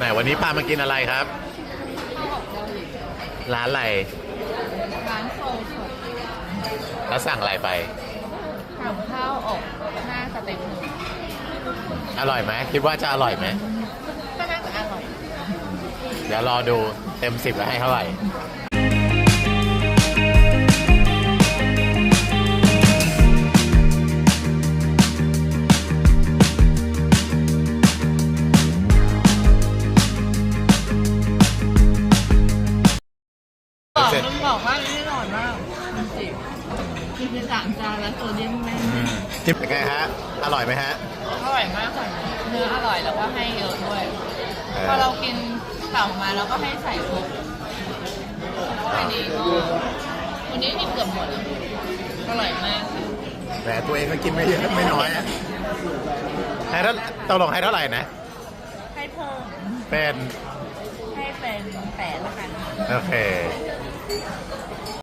ไหนวันนี้พามากินอะไรครับข้าวอบเกาหลีร้านอะไรร้านโซสดแล้วสั่งอะไรไปทำข้าวอบหน้าสเต็กหมูอร่อยไหมคิดว่าจะอร่อยไหมก็น่าจะอร่อย เดี๋ยวรอดูเต็มสิบแล้วให้เท่าไหร่ ๆคือเป็นสามจานแล้วโซเดียมแม่งอืมจิ้มเป็นไงฮะ อร่อยไหมฮะ อร่อยมากค่ะเนื้ออร่อยแล้วก็ให้เยอะด้วย เออ พอเรากินเต่ามาเราก็ให้ใส่ครบขายดีก็วันนี้กินเกือบหมดแล้วอร่อยมากค่ะแต่ตัวเองก็กินไม่เยอะไม่น้อยอะให้เท่าตกลงให้เท่าไหร่นะ ให้เพิ่มเป็นให้เป็นแปดละกันโอเค